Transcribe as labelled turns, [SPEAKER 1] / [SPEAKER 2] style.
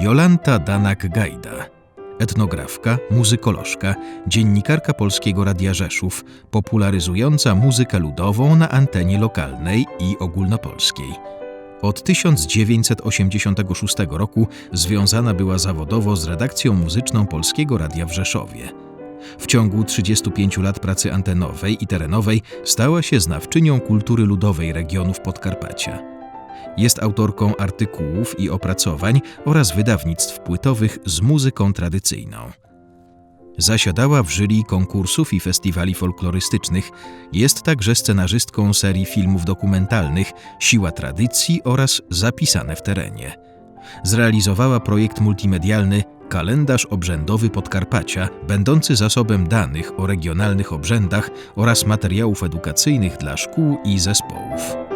[SPEAKER 1] Jolanta Danak-Gajda, etnografka, muzykolożka, dziennikarka Polskiego Radia Rzeszów, popularyzująca muzykę ludową na antenie lokalnej i ogólnopolskiej. Od 1986 roku związana była zawodowo z redakcją muzyczną Polskiego Radia w Rzeszowie. W ciągu 35 lat pracy antenowej i terenowej stała się znawczynią kultury ludowej regionów Podkarpacia. Jest autorką artykułów i opracowań oraz wydawnictw płytowych z muzyką tradycyjną. Zasiadała w jury konkursów i festiwali folklorystycznych. Jest także scenarzystką serii filmów dokumentalnych Siła tradycji oraz Zapisane w terenie. Zrealizowała projekt multimedialny Kalendarz Obrzędowy Podkarpacia, będący zasobem danych o regionalnych obrzędach oraz materiałów edukacyjnych dla szkół i zespołów.